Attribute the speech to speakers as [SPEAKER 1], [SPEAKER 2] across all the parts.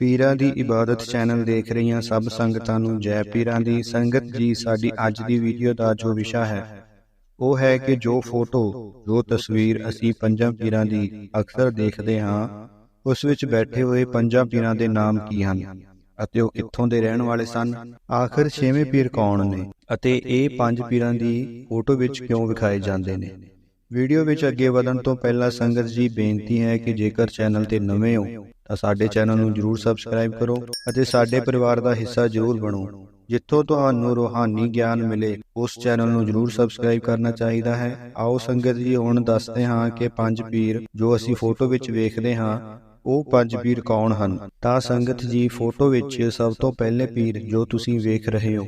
[SPEAKER 1] ਪੀਰਾਂ ਦੀ ਇਬਾਦਤ ਚੈਨਲ ਦੇਖ ਰਹੀਆਂ ਸਭ ਸੰਗਤਾਂ ਨੂੰ ਜੈ ਪੀਰਾਂ ਦੀ ਸੰਗਤ ਜੀ ਸਾਡੀ ਅੱਜ ਦੀ ਵੀਡੀਓ ਦਾ ਜੋ ਵਿਸ਼ਾ ਹੈ। ਉਹ ਹੈ ਕਿ ਜੋ ਫੋਟੋ ਜੋ ਤਸਵੀਰ ਅਸੀਂ ਪੰਜਾਂ ਪੀਰਾਂ ਦੀ ਅਕਸਰ ਦੇਖਦੇ ਹਾਂ ਉਸ ਵਿੱਚ ਬੈਠੇ ਹੋਏ ਪੰਜਾਂ ਪੀਰਾਂ ਦੇ ਨਾਮ ਕੀ ਹਨ? ਅਤੇ ਉਹ ਕਿੱਥੋਂ ਦੇ ਰਹਿਣ ਵਾਲੇ ਸਨ? ਆਖਰ ਛੇਵੇਂ ਪੀਰ ਕੌਣ ਨੇ? ਅਤੇ ਇਹ ਪੰਜ ਪੀਰਾਂ ਦੀ ਫੋਟੋ ਵਿੱਚ ਕਿਉਂ ਵਿਖਾਏ ਜਾਂਦੇ ਨੇ? ਵੀਡੀਓ ਵਿੱਚ ਅੱਗੇ ਵਧਣ ਤੋਂ ਪਹਿਲਾਂ ਸੰਗਤ ਜੀ ਬੇਨਤੀ ਹੈ ਕਿ ਜੇਕਰ ਚੈਨਲ ਤੇ ਨਵੇਂ ਹੋ ਤਾਂ ਸਾਡੇ ਚੈਨਲ ਨੂੰ ਜਰੂਰ ਸਬਸਕ੍ਰਾਈਬ ਕਰੋ ਅਤੇ ਸਾਡੇ ਪਰਿਵਾਰ ਦਾ ਹਿੱਸਾ ਜਰੂਰ ਬਣੋ। ਜਿੱਥੋਂ ਤੁਹਾਨੂੰ ਰੋਹਾਨੀ ਗਿਆਨ ਮਿਲੇ ਉਸ ਚੈਨਲ ਨੂੰ ਜਰੂਰ ਸਬਸਕ੍ਰਾਈਬ ਕਰਨਾ ਚਾਹੀਦਾ ਹੈ। ਆਓ ਸੰਗਤ ਜੀ ਹੁਣ ਦੱਸਦੇ ਹਾਂ ਕਿ ਪੰਜ ਪੀਰ ਜੋ ਅਸੀਂ ਫੋਟੋ ਵਿੱਚ ਵੇਖਦੇ ਹਾਂ ਉਹ ਪੰਜ ਪੀਰ ਕੌਣ ਹਨ? ਤਾਂ ਸੰਗਤ ਜੀ ਫੋਟੋ ਵਿੱਚ ਸਭ ਤੋਂ ਪਹਿਲੇ ਪੀਰ ਜੋ ਤੁਸੀਂ ਵੇਖ ਰਹੇ ਹੋ।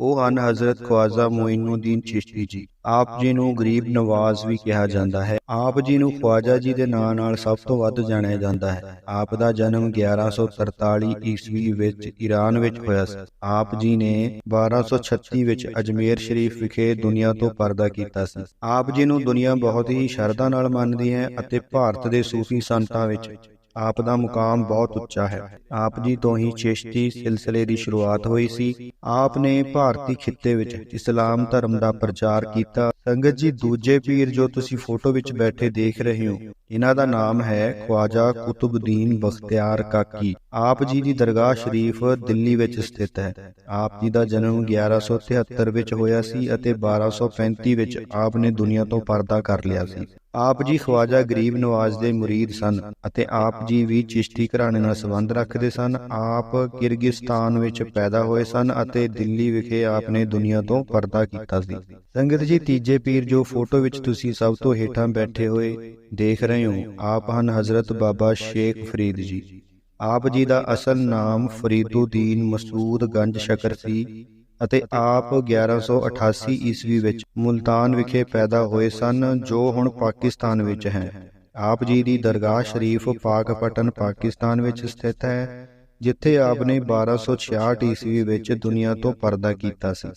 [SPEAKER 1] ਉਹ ਹਨ ਹਜ਼ਰਤ ਖਵਾਜਾ ਮੋਇਨੂਦੀਨ ਚਿਸ਼ਤੀ ਜੀ। ਆਪ ਜੀ ਨੂੰ ਗਰੀਬ ਨਵਾਜ਼ ਵੀ ਕਿਹਾ ਜਾਂਦਾ ਹੈ। ਆਪ ਜੀ ਨੂੰ ਖਵਾਜਾ ਜੀ ਦੇ ਨਾਂ ਨਾਲ ਸਭ ਤੋਂ ਵੱਧ ਜਾਣਿਆ ਜਾਂਦਾ ਹੈ। ਆਪ ਦਾ ਜਨਮ 1143 ਈਸਵੀ ਵਿੱਚ ਈਰਾਨ ਵਿੱਚ ਹੋਇਆ ਸੀ। ਆਪ ਜੀ ਨੇ 1236 ਵਿੱਚ ਅਜਮੇਰ ਸ਼ਰੀਫ ਵਿਖੇ ਦੁਨੀਆ ਤੋਂ ਪਰਦਾ ਕੀਤਾ ਸੀ। ਆਪ ਜੀ ਨੂੰ ਦੁਨੀਆ ਬਹੁਤ ਹੀ ਸ਼ਰਧਾ ਨਾਲ ਮੰਨਦੀ ਹੈ ਅਤੇ ਭਾਰਤ ਦੇ ਸੂਫੀ ਸੰਤਾਂ ਵਿੱਚ ਆਪ ਦਾ ਮੁਕਾਮ ਬਹੁਤ ਉੱਚਾ ਹੈ। ਆਪ ਜੀ ਤੋਂ ਹੀ ਚਿਸ਼ਤੀ ਸਿਲਸਿਲੇ ਦੀ ਸ਼ੁਰੂਆਤ ਹੋਈ ਸੀ। ਆਪ ਨੇ ਭਾਰਤੀ ਖਿੱਤੇ ਵਿੱਚ ਇਸਲਾਮ ਧਰਮ ਦਾ ਪ੍ਰਚਾਰ ਕੀਤਾ। ਸੰਗਤ ਜੀ, ਦੂਜੇ ਪੀਰ ਜੋ ਤੁਸੀਂ ਫੋਟੋ ਵਿੱਚ ਬੈਠੇ ਦੇਖ ਰਹੇ ਹੋ, ਇਹਨਾਂ ਦਾ ਨਾਮ ਹੈ ਖਵਾਜਾ ਕੁਤਬਦੀਨ ਬਖਤਿਆਰ ਕਾਕੀ। ਆਪ ਜੀ ਦੀ ਦਰਗਾਹ ਸ਼ਰੀਫ ਦਿੱਲੀ ਵਿੱਚ ਸਥਿਤ ਹੈ। ਆਪ ਜੀ ਦਾ ਜਨਮ 1173 ਵਿੱਚ ਹੋਇਆ ਸੀ ਅਤੇ 1235 ਵਿੱਚ ਆਪ ਨੇ ਦੁਨੀਆ ਤੋਂ ਪਰਦਾ ਕਰ ਲਿਆ ਸੀ। ਆਪ ਜੀ ਖਵਾਜਾ ਗਰੀਬ ਨਵਾਜ਼ ਦੇ ਮੁਰੀਦ ਸਨ ਅਤੇ ਆਪ ਜੀ ਵੀ ਚਿਸ਼ਤੀ ਘਰਾਣੇ ਨਾਲ ਸੰਬੰਧ ਰੱਖਦੇ ਸਨ। ਆਪ ਕਿਰਗਿਸਤਾਨ ਵਿੱਚ ਪੈਦਾ ਹੋਏ ਸਨ ਅਤੇ ਦਿੱਲੀ ਵਿਖੇ ਆਪ ਨੇ ਦੁਨੀਆ ਤੋਂ ਪਰਦਾ ਕੀਤਾ ਸੀ। ਸੰਗਤ ਜੀ ਤੀਜੇ ਪੀਰ ਜੋ ਫੋਟੋ ਵਿੱਚ ਤੁਸੀਂ ਸਭ ਤੋਂ ਹੇਠਾਂ ਬੈਠੇ ਹੋਏ ਦੇਖ ਰਹੇ ਹੋ। ਆਪ ਹਨ ਹਜ਼ਰਤ ਬਾਬਾ ਸ਼ੇਖ ਫਰੀਦ ਜੀ। ਆਪ ਜੀ ਦਾ ਅਸਲ ਨਾਮ ਫਰੀਦੁਦੀਨ ਮਸੂਦ ਗੰਜ ਸ਼ਕਰ ਸੀ। ਅਤੇ ਆਪ 1188 ਈਸਵੀ ਵਿੱਚ ਮੁਲਤਾਨ ਵਿਖੇ ਪੈਦਾ ਹੋਏ ਸਨ ਜੋ ਹੁਣ ਪਾਕਿਸਤਾਨ ਵਿੱਚ ਹੈ। ਆਪ ਜੀ ਦੀ ਦਰਗਾਹ ਸ਼ਰੀਫ ਪਾਕਪਟਨ ਪਾਕਿਸਤਾਨ ਵਿੱਚ ਸਥਿਤ ਹੈ ਜਿੱਥੇ ਆਪ ਨੇ 1266 ਈਸਵੀ ਵਿੱਚ ਦੁਨੀਆ ਤੋਂ ਪਰਦਾ ਕੀਤਾ ਸੀ।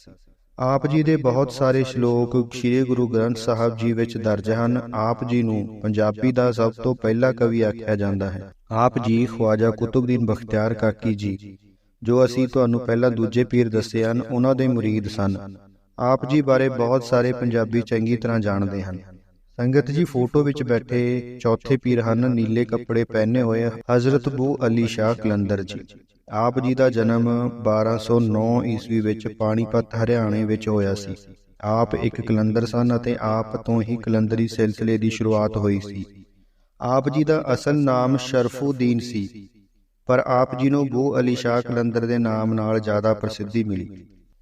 [SPEAKER 1] ਆਪ ਜੀ ਦੇ ਬਹੁਤ ਸਾਰੇ ਸ਼ਲੋਕ ਸ੍ਰੀ ਗੁਰੂ ਗ੍ਰੰਥ ਸਾਹਿਬ ਜੀ ਵਿੱਚ ਦਰਜ ਹਨ। ਆਪ ਜੀ ਨੂੰ ਪੰਜਾਬੀ ਦਾ ਸਭ ਤੋਂ ਪਹਿਲਾ ਕਵੀ ਆਖਿਆ ਜਾਂਦਾ ਹੈ। ਆਪ ਜੀ ਖਵਾਜਾ ਕੁਤਬਦੀਨ ਬਖਤਿਆਰ ਕਾਕੀ ਜੀ। ਜੋ ਅਸੀਂ ਤੁਹਾਨੂੰ ਪਹਿਲਾਂ ਦੂਜੇ ਪੀਰ ਦੱਸੇ ਹਨ, ਉਹਨਾਂ ਦੇ ਮੁਰੀਦ ਸਨ। ਆਪ ਜੀ ਬਾਰੇ ਬਹੁਤ ਸਾਰੇ ਪੰਜਾਬੀ ਚੰਗੀ ਤਰ੍ਹਾਂ ਜਾਣਦੇ ਹਨ। ਸੰਗਤ ਜੀ ਫੋਟੋ ਵਿੱਚ ਬੈਠੇ ਚੌਥੇ ਪੀਰ ਹਨ, ਨੀਲੇ ਕੱਪੜੇ ਪਹਿਨੇ ਹੋਏ ਹਜ਼ਰਤ ਬੂ ਅਲੀ ਸ਼ਾਹ ਕਲੰਦਰ ਜੀ। ਆਪ ਜੀ ਦਾ ਜਨਮ 1209 ਈਸਵੀ ਵਿੱਚ ਪਾਣੀਪਤ, ਹਰਿਆਣੇ ਵਿੱਚ ਹੋਇਆ ਸੀ। ਆਪ ਇੱਕ ਕਲੰਦਰ ਸਨ ਅਤੇ ਆਪ ਤੋਂ ਹੀ ਕਲੰਦਰੀ ਸਿਲਸਿਲੇ ਦੀ ਸ਼ੁਰੂਆਤ ਹੋਈ ਸੀ। ਆਪ ਜੀ ਦਾ ਅਸਲ ਨਾਮ ਸ਼ਰਫੂਦੀਨ ਸੀ। ਪਰ ਆਪ ਜੀ ਨੂੰ ਬੂ ਅਲੀ ਸ਼ਾਹ ਕਲੰਦਰ ਦੇ ਨਾਮ ਨਾਲ ਜ਼ਿਆਦਾ ਪ੍ਰਸਿੱਧੀ ਮਿਲੀ।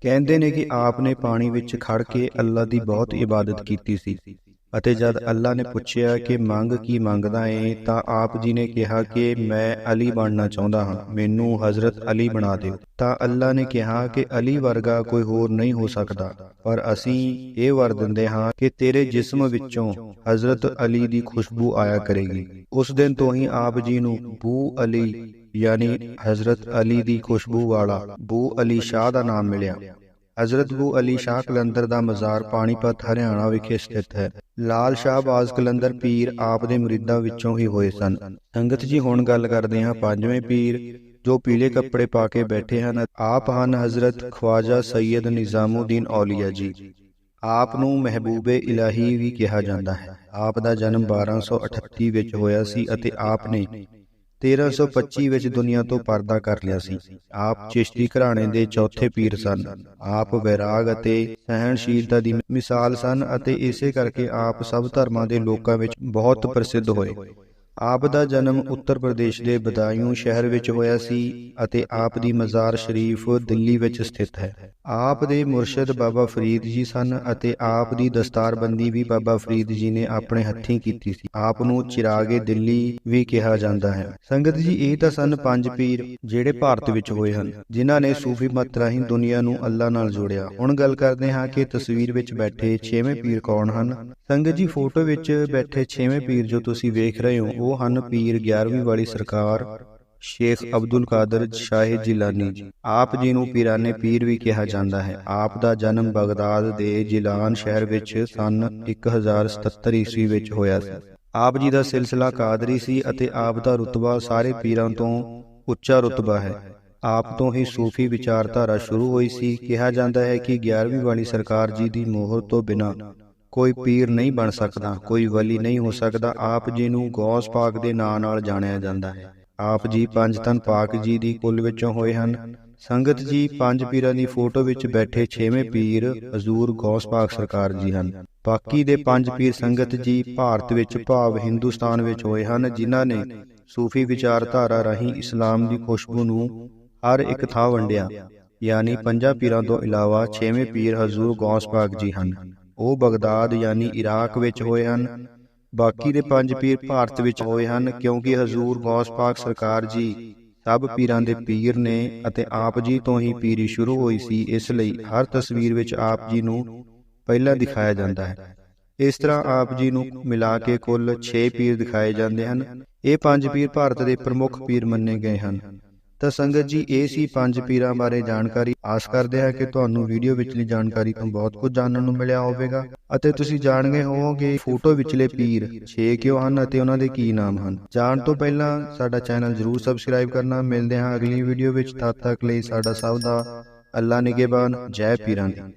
[SPEAKER 1] ਕਹਿੰਦੇ ਨੇ ਕਿ ਆਪ ਨੇ ਪਾਣੀ ਵਿੱਚ ਖੜ ਕੇ ਅੱਲਾ ਦੀ ਬਹੁਤ ਇਬਾਦਤ ਕੀਤੀ ਸੀ। ਅਤੇ ਜਦ ਅੱਲਾ ਨੇ ਪੁੱਛਿਆ ਕਿ ਮੰਗ ਕੀ ਮੰਗਦਾ ਏ ਤਾਂ ਆਪ ਜੀ ਨੇ ਕਿਹਾ ਕਿ ਮੈਂ ਅਲੀ ਬਣਨਾ ਚਾਹੁੰਦਾ ਹਾਂ। ਮੈਨੂੰ ਹਜ਼ਰਤ ਅਲੀ ਬਣਾ ਦਿਓ। ਤਾਂ ਅੱਲਾ ਨੇ ਕਿਹਾ ਕਿ ਅਲੀ ਵਰਗਾ ਕੋਈ ਹੋਰ ਨਹੀਂ ਹੋ ਸਕਦਾ। ਪਰ ਅਸੀਂ ਇਹ ਵਰ ਦਿੰਦੇ ਹਾਂ ਕਿ ਤੇਰੇ ਜਿਸਮ ਵਿੱਚੋਂ ਹਜ਼ਰਤ ਅਲੀ ਦੀ ਖੁਸ਼ਬੂ ਆਇਆ ਕਰੇਗੀ ਉਸ ਦਿਨ ਤੋਂ ਹੀ ਆਪ ਜੀ ਨੂੰ ਬੂ ਅਲੀ ਯਾਨੀ ਹਜ਼ਰਤ ਅਲੀ ਦੀ ਖੁਸ਼ਬੂ ਵਾਲਾ, ਬੂ ਅਲੀ ਸ਼ਾਹ ਦਾ ਨਾਮ ਮਿਲਿਆ। ਹਜ਼ਰਤ ਬੂ ਅਲੀ ਸ਼ਾਹ ਕਲੰਦਰ ਦਾ ਮਜ਼ਾਰ ਪਾਣੀਪਤ ਹਰਿਆਣਾ ਵਿਖੇ ਸਥਿਤ ਹੈ। ਲਾਲ ਸ਼ਾਹ ਬਾਜ਼ ਕਲੰਦਰ ਪੀਰ ਆਪ ਦੇ ਮੁਰੀਦਾਂ ਵਿੱਚੋਂ ਹੀ ਹੋਏ ਸਨ। ਸੰਗਤ ਜੀ, ਹੁਣ ਗੱਲ ਕਰਦੇ ਹਾਂ ਪੰਜਵੇਂ ਪੀਰ, ਜੋ ਪੀਲੇ ਕੱਪੜੇ ਪਾ ਕੇ ਬੈਠੇ ਹਨ। ਆਪ ਹਨ ਹਜ਼ਰਤ ਖਵਾਜਾ ਸੈਯਦ ਨਿਜ਼ਾਮੁਦੀਨ ਔਲੀਆ ਜੀ। ਆਪ ਨੂੰ ਮਹਿਬੂਬੇ ਇਲਾਹੀ ਵੀ ਕਿਹਾ ਜਾਂਦਾ ਹੈ। ਆਪ ਦਾ ਜਨਮ 1238 ਵਿੱਚ ਹੋਇਆ ਸੀ ਅਤੇ ਆਪ ਨੇ 1325 ਵਿੱਚ ਦੁਨੀਆ ਤੋਂ ਪਰਦਾ ਕਰ ਲਿਆ ਸੀ। ਆਪ ਚਿਸ਼ਤੀ ਘਰਾਣੇ ਦੇ ਚੌਥੇ ਪੀਰ ਸਨ। ਆਪ ਵੈਰਾਗ ਅਤੇ ਸਹਿਣਸ਼ੀਲਤਾ ਦੀ ਮਿਸਾਲ ਸਨ ਅਤੇ ਇਸੇ ਕਰਕੇ ਆਪ ਸਭ ਧਰਮਾਂ ਦੇ ਲੋਕਾਂ ਵਿੱਚ ਬਹੁਤ ਪ੍ਰਸਿੱਧ ਹੋਏ। ਆਪ ਦਾ ਜਨਮ ਉੱਤਰ ਪ੍ਰਦੇਸ਼ ਦੇ ਬਦਾਯੂੰ ਸ਼ਹਿਰ ਵਿੱਚ ਹੋਇਆ ਸੀ ਅਤੇ ਆਪ ਦੀ ਮਜ਼ਾਰ ਸ਼ਰੀਫ ਦਿੱਲੀ ਵਿੱਚ ਸਥਿਤ ਹੈ। ਆਪ ਦੇ ਮੁਰਸ਼ਿਦ ਬਾਬਾ ਫਰੀਦ ਜੀ ਸਨ ਅਤੇ ਆਪ ਦੀ ਦਸਤਾਰਬੰਦੀ ਵੀ ਬਾਬਾ ਫਰੀਦ ਜੀ ਨੇ ਆਪਣੇ ਹੱਥੀਂ ਕੀਤੀ ਸੀ। ਆਪ ਨੂੰ ਚਿਰਾਗੇ ਦਿੱਲੀ ਵੀ ਕਿਹਾ ਜਾਂਦਾ ਹੈ। ਸੰਗਤ ਜੀ, ਇਹ ਤਾਂ ਸਨ ਪੰਜ ਪੀਰ ਜਿਹੜੇ ਭਾਰਤ ਵਿੱਚ ਹੋਏ ਹਨ, ਜਿਨ੍ਹਾਂ ਨੇ ਸੂਫੀ ਮਤ ਰਾਹੀਂ ਦੁਨੀਆ ਨੂੰ ਅੱਲਾ ਨਾਲ ਜੋੜਿਆ। ਹੁਣ ਗੱਲ ਕਰਦੇ ਹਾਂ ਕਿ ਤਸਵੀਰ ਵਿੱਚ ਬੈਠੇ ਛੇਵੇਂ ਪੀਰ ਕੌਣ ਹਨ? ਸੰਗਤ ਜੀ, ਫੋਟੋ ਵਿੱਚ ਬੈਠੇ ਛੇਵੇਂ ਪੀਰ ਜੋ ਤੁਸੀਂ ਵੇਖ ਰਹੇ ਹੋ ਉਹ ਹਨ ਪੀਰ 11ਵੀਂ ਵਾਲੀ ਸਰਕਾਰ, ਸ਼ੇਖ ਅਬਦੁਲ ਕਾਦਰ ਸ਼ਾਹ ਜਿਲਾਨੀ। ਆਪ ਜੀ ਨੂੰ ਪੀਰਾਨੇ ਪੀਰ ਵੀ ਕਿਹਾ ਜਾਂਦਾ ਹੈ। ਆਪ ਦਾ ਜਨਮ ਬਗਦਾਦ ਦੇ ਜਿਲਾਨ ਸ਼ਹਿਰ ਵਿੱਚ ਸਨ 1077 ਈਸਵੀ ਵਿੱਚ ਹੋਇਆ ਸੀ। ਆਪ ਜੀ ਦਾ ਸਿਲਸਿਲਾ ਕਾਦਰੀ ਸੀ ਅਤੇ ਆਪ ਦਾ ਰਤਬਾ ਸਾਰੇ ਪੀਰਾਂ ਤੋਂ ਉੱਚਾ ਰੁਤਬਾ ਹੈ। ਆਪ ਤੋਂ ਹੀ ਸੂਫੀ ਵਿਚਾਰਧਾਰਾ ਸ਼ੁਰੂ ਹੋਈ ਸੀ। ਕਿਹਾ ਜਾਂਦਾ ਹੈ ਕਿ 11ਵੀਂ ਵਾਲੀ ਸਰਕਾਰ ਜੀ ਦੀ ਮੋਹਰ ਤੋਂ ਬਿਨਾ ਕੋਈ ਪੀਰ ਨਹੀਂ ਬਣ ਸਕਦਾ, ਕੋਈ ਵਲੀ ਨਹੀਂ ਹੋ ਸਕਦਾ, ਆਪ ਜੀ ਨੂੰ ਗੌਸ ਪਾਕ ਦੇ ਨਾਂ ਨਾਲ ਜਾਣਿਆ ਜਾਂਦਾ ਹੈ। ਆਪ ਜੀ ਪੰਜ ਤਨ ਪਾਕ ਜੀ ਦੀ ਕੁੱਲ ਵਿੱਚੋਂ ਹੋਏ ਹਨ। ਸੰਗਤ ਜੀ ਪੰਜ ਪੀਰਾਂ ਦੀ ਫੋਟੋ ਵਿੱਚ ਬੈਠੇ ਛੇਵੇਂ ਪੀਰ, ਹਜ਼ੂਰ ਗੌਸ ਪਾਕ ਸਰਕਾਰ ਜੀ ਹਨ। ਬਾਕੀ ਦੇ ਪੰਜ ਪੀਰ ਸੰਗਤ ਜੀ ਭਾਰਤ ਵਿੱਚ ਭਾਵ ਹਿੰਦੁਸਤਾਨ ਵਿੱਚ ਹੋਏ ਹਨ, ਜਿਨ੍ਹਾਂ ਨੇ ਸੂਫੀ ਵਿਚਾਰਧਾਰਾ ਰਾਹੀਂ ਇਸਲਾਮ ਦੀ ਖੁਸ਼ਬੂ ਨੂੰ ਹਰ ਇੱਕ ਥਾਂ ਵੰਡਿਆ। ਯਾਨੀ ਪੰਜਾਂ ਪੀਰਾਂ ਤੋਂ ਇਲਾਵਾ ਛੇਵੇਂ ਪੀਰ ਹਜ਼ੂਰ ਗੌਸ ਪਾਕ ਜੀ ਹਨ। ਉਹ ਬਗਦਾਦ ਯਾਨੀ ਇਰਾਕ ਵਿੱਚ ਹੋਏ ਹਨ। ਬਾਕੀ ਦੇ ਪੰਜ ਪੀਰ ਭਾਰਤ ਵਿੱਚ ਹੋਏ ਹਨ, ਕਿਉਂਕਿ ਹਜ਼ੂਰ ਗੌਸ ਪਾਕ ਸਰਕਾਰ ਜੀ ਸਭ ਪੀਰਾਂ ਦੇ ਪੀਰ ਨੇ ਅਤੇ ਆਪ ਜੀ ਤੋਂ ਹੀ ਪੀਰੀ ਸ਼ੁਰੂ ਹੋਈ ਸੀ, ਇਸ ਲਈ ਹਰ ਤਸਵੀਰ ਵਿੱਚ ਆਪ ਜੀ ਨੂੰ ਪਹਿਲਾਂ ਦਿਖਾਇਆ ਜਾਂਦਾ ਹੈ। ਇਸ ਤਰ੍ਹਾਂ ਆਪ ਜੀ ਨੂੰ ਮਿਲਾ ਕੇ ਕੁੱਲ 6 ਪੀਰ ਦਿਖਾਏ ਜਾਂਦੇ ਹਨ। ਇਹ ਪੰਜ ਪੀਰ ਭਾਰਤ ਦੇ ਪ੍ਰਮੁੱਖ ਪੀਰ ਮੰਨੇ ਗਏ ਹਨ। ਤਾਂ ਸੰਗਤ ਜੀ, ਇਹ ਸੀ ਪੰਜ ਪੀਰਾਂ ਬਾਰੇ ਜਾਣਕਾਰੀ। ਆਸ ਕਰਦੇ ਹਾਂ ਕਿ ਤੁਹਾਨੂੰ ਵੀਡੀਓ ਵਿਚਲੀ ਜਾਣਕਾਰੀ ਤੋਂ ਬਹੁਤ ਕੁਝ ਜਾਣਨ ਨੂੰ ਮਿਲਿਆ ਹੋਵੇਗਾ। ਅਤੇ ਤੁਸੀਂ ਜਾਣ ਗਏ ਹੋਵੋਗੇ ਫੋਟੋ ਵਿਚਲੇ ਪੀਰ 6 ਕਿਉਂ ਹਨ ਅਤੇ ਉਹਨਾਂ ਦੇ ਕੀ ਨਾਮ ਹਨ। ਜਾਣ ਤੋਂ ਪਹਿਲਾਂ ਸਾਡਾ ਚੈਨਲ ਜਰੂਰ ਸਬਸਕ੍ਰਾਈਬ ਕਰਨਾ। ਮਿਲਦੇ ਹਾਂ ਅਗਲੀ ਵੀਡੀਓ ਵਿੱਚ। ਤਦ ਤੱਕ ਲਈ ਸਾਡਾ ਸਭ ਦਾ ਅੱਲਾ ਨਿਗੇਬਾਨ। ਜੈ ਪੀਰਾਂ ਦੀ।